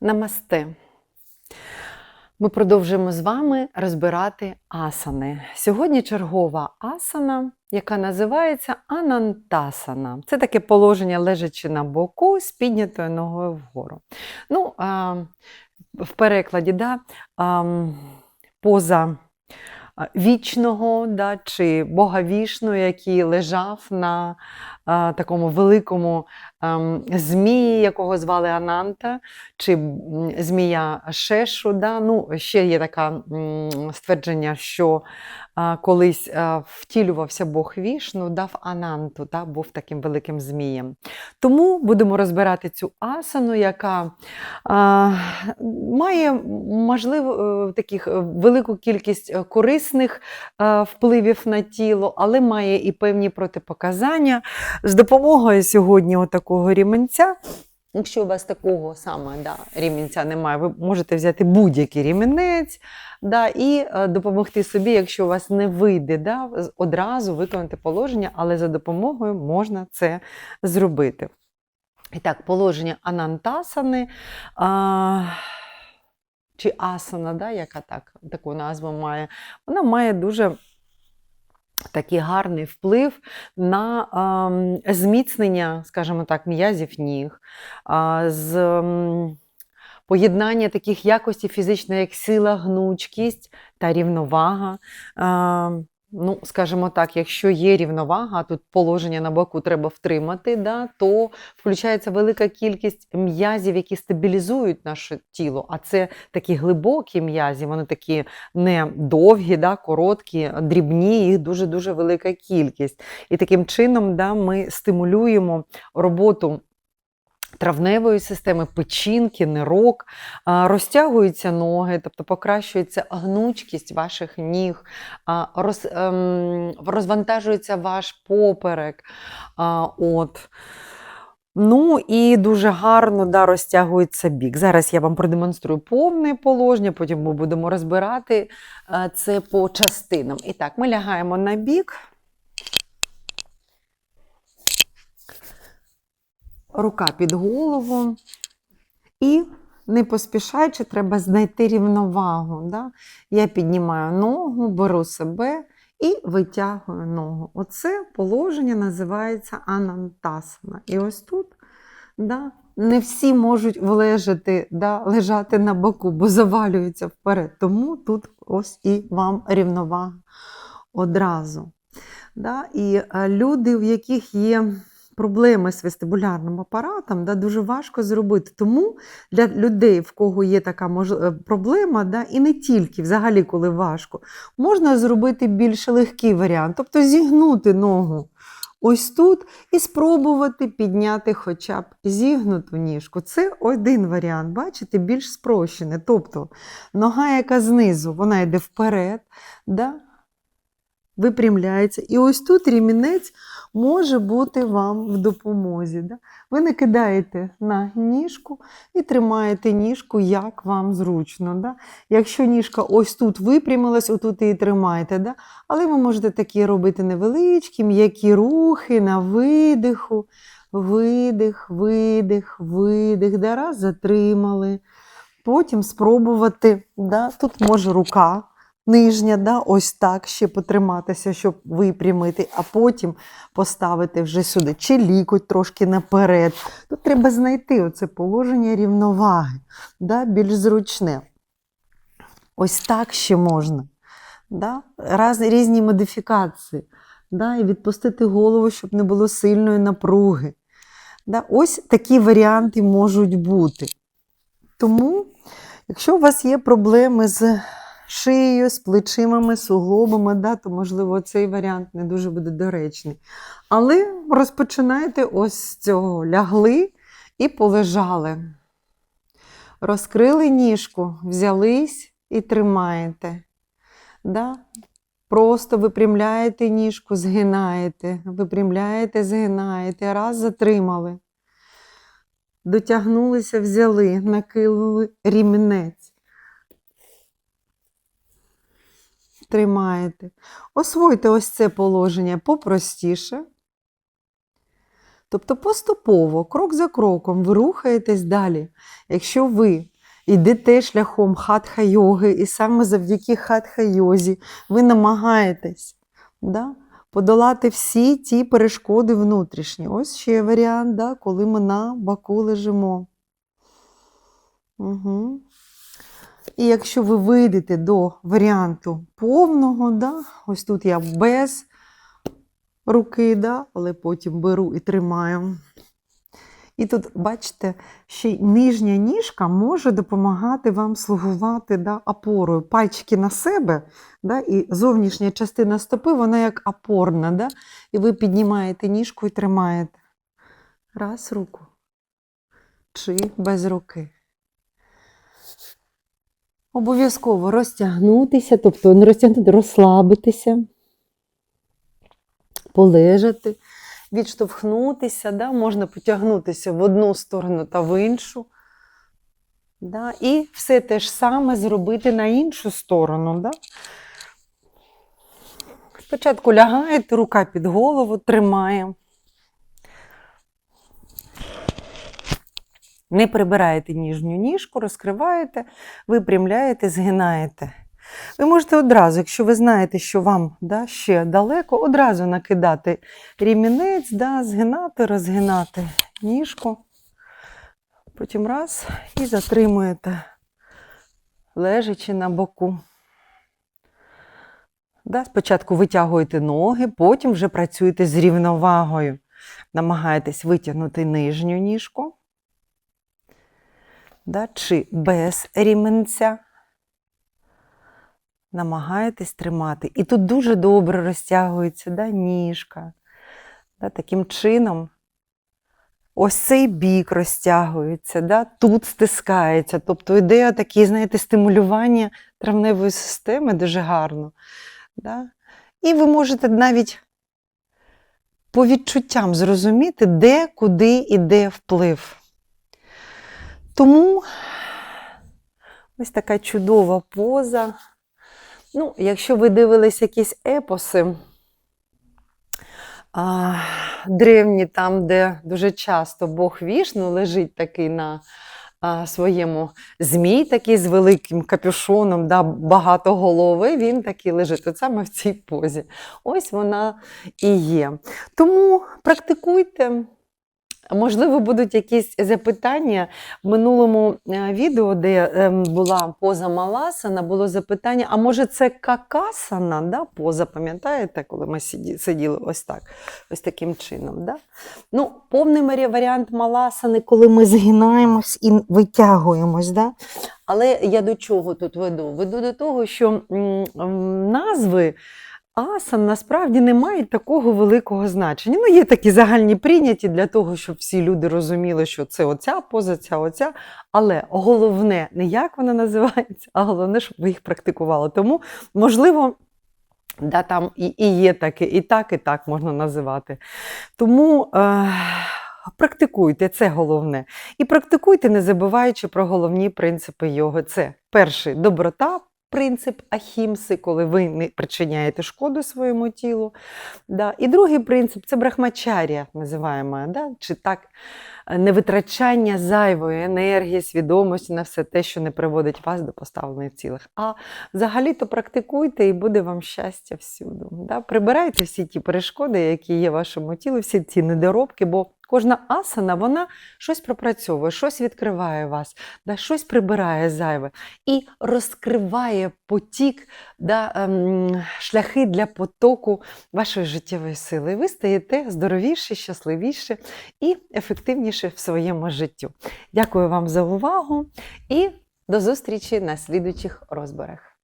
Намасте. Ми продовжуємо з вами розбирати асани. Сьогодні чергова асана, яка називається анантасана. Це таке положення, лежачи на боку з піднятою ногою вгору. Ну, а, в перекладі, да, а, поза вічного да, чи Бога вішну, який лежав на такому великому ем, змії, якого звали Ананта, чи змія Шешу. Да? Ну, ще є таке ствердження, що колись а, втілювався Бог Вішну, дав Ананту, да? був таким великим змієм. Тому будемо розбирати цю асану, яка а, має можливо е, таких е, велику кількість е, корисних е, впливів на тіло, але має і певні протипоказання. З допомогою сьогодні такого ріменця. Якщо у вас такого саме да, рімінця немає, ви можете взяти будь-який рімінець да, і е, допомогти собі, якщо у вас не вийде да, одразу виконати положення, але за допомогою можна це зробити. І так, положення анантасани. А, чи асана, да, яка так, таку назву має, вона має дуже такий гарний вплив на ем, зміцнення, скажімо так, м'язів ніг, Е, з ем, поєднання таких якостей фізичної, як сила, гнучкість та рівновага. Ну, скажімо так, якщо є рівновага, тут положення на боку треба втримати, да, то включається велика кількість м'язів, які стабілізують наше тіло. А це такі глибокі м'язі, вони такі не довгі, да, короткі, дрібні, їх дуже-дуже велика кількість. І таким чином да, ми стимулюємо роботу. Травневої системи, печінки, нирок, розтягуються ноги, тобто покращується гнучкість ваших ніг, роз, ем, розвантажується ваш поперек. От. Ну і дуже гарно да, розтягується бік. Зараз я вам продемонструю повне положення, потім ми будемо розбирати е, це по частинам. І так, ми лягаємо на бік. Рука під голову. І не поспішаючи, треба знайти рівновагу. Да? Я піднімаю ногу, беру себе і витягую ногу. Оце положення називається анантасана. І ось тут да, не всі можуть влежати, да, лежати на боку, бо завалюються вперед. Тому тут ось і вам рівновага одразу. Да? І е, люди, в яких є проблеми з вестибулярним апаратом, да, дуже важко зробити. Тому для людей, в кого є така е, проблема, да, і не тільки, взагалі, коли важко, можна зробити більш легкий варіант, тобто зігнути ногу ось тут і спробувати підняти хоча б зігнуту ніжку. Це один варіант, бачите, більш спрощений. Тобто нога, яка знизу, вона йде вперед, да, випрямляється. І ось тут рімінець може бути вам в допомозі. Да? Ви накидаєте на ніжку і тримаєте ніжку, як вам зручно. Да? Якщо ніжка ось тут випрямилась, отут її тримаєте. Да? Але ви можете такі робити невеличкі, м'які рухи на видиху. Видих, видих, видих. Да? Раз, затримали. Потім спробувати. Да? Тут може рука нижня, да? ось так ще потриматися, щоб випрямити, а потім поставити вже сюди, чи лікоть трошки наперед. Тут треба знайти оце положення рівноваги, да? більш зручне. Ось так ще можна. Да? Раз, різні модифікації. Да? І відпустити голову, щоб не було сильної напруги. Да? Ось такі варіанти можуть бути. Тому, якщо у вас є проблеми з шиєю, з плечимами, суглобами, да, то, можливо, цей варіант не дуже буде доречний. Але розпочинайте ось з цього. Лягли і полежали. Розкрили ніжку, взялись і тримаєте. Да? Просто випрямляєте ніжку, згинаєте, випрямляєте, згинаєте, раз затримали. Дотягнулися, взяли, накинули рімінець. Тримаєте. Освойте ось це положення попростіше. Тобто поступово, крок за кроком, ви рухаєтесь далі. Якщо ви йдете шляхом хатха-йоги, і саме завдяки хатха-йозі ви намагаєтесь да, подолати всі ті перешкоди внутрішні. Ось ще варіант, да, коли ми на боку лежимо. Угу. І якщо ви вийдете до варіанту повного, да, ось тут я без руки, да, але потім беру і тримаю. І тут, бачите, ще й нижня ніжка може допомагати вам слугувати да, опорою. Пальчики на себе, да, і зовнішня частина стопи, вона як опорна. Да, і ви піднімаєте ніжку і тримаєте. Раз руку. Чи без руки. Обов'язково розтягнутися, тобто не розтягнути, розслабитися, полежати, відштовхнутися, да? можна потягнутися в одну сторону та в іншу. Да? І все те ж саме зробити на іншу сторону. Да? Спочатку лягаєте, рука під голову тримає. Не прибираєте ніжню ніжку, розкриваєте, випрямляєте, згинаєте. Ви можете одразу, якщо ви знаєте, що вам да, ще далеко, одразу накидати рімінець, да, згинати, розгинати ніжку. Потім раз і затримуєте, лежачи на боку. Да, спочатку витягуєте ноги, потім вже працюєте з рівновагою. Намагаєтесь витягнути нижню ніжку да, чи без ріменця. Намагаєтесь тримати. І тут дуже добре розтягується да, ніжка. Да, таким чином, ось цей бік розтягується, да, тут стискається. Тобто ідея такі, знаєте, стимулювання травневої системи дуже гарно. Да. І ви можете навіть по відчуттям зрозуміти, де, куди іде вплив. Тому ось така чудова поза. Ну, якщо ви дивились якісь епоси а, древні, там, де дуже часто Бог вішну лежить такий на а, своєму змій, такий з великим капюшоном, да, багато голови, він такий лежить. От саме в цій позі. Ось вона і є. Тому практикуйте. Можливо, будуть якісь запитання. В минулому е, відео, де ем, була поза Маласана, було запитання: а може це какасана? Да? Поза, пам'ятаєте, коли ми сиділи ось так, ось таким чином. Да? Ну, повний варіант Маласани, коли ми згинаємось і витягуємось. Да? Але я до чого тут веду? Веду до того, що назви асан насправді не мають такого великого значення. Ну, є такі загальні прийняті для того, щоб всі люди розуміли, що це оця поза, ця оця. Але головне не як вона називається, а головне, щоб ви їх практикували. Тому, можливо, да, там і, і є таке, і так, і так можна називати. Тому. Е- Практикуйте, це головне. І практикуйте, не забуваючи про головні принципи йоги. Це перший доброта, принцип ахімси, коли ви не причиняєте шкоду своєму тілу. Да. І другий принцип це брахмачарія, називаємо, да? чи так, е, невитрачання зайвої енергії, свідомості на все те, що не приводить вас до поставлених цілих. А взагалі-то практикуйте і буде вам щастя всюди. Да? Прибирайте всі ті перешкоди, які є вашому тілі, всі ці недоробки, бо кожна асана, вона щось пропрацьовує, щось відкриває вас, да, щось прибирає зайве і розкриває потік, да, ем, шляхи для потоку вашої життєвої сили. Ви стаєте здоровіші, щасливіші і ефективніші в своєму життю. Дякую вам за увагу і до зустрічі на слідуючих розборах.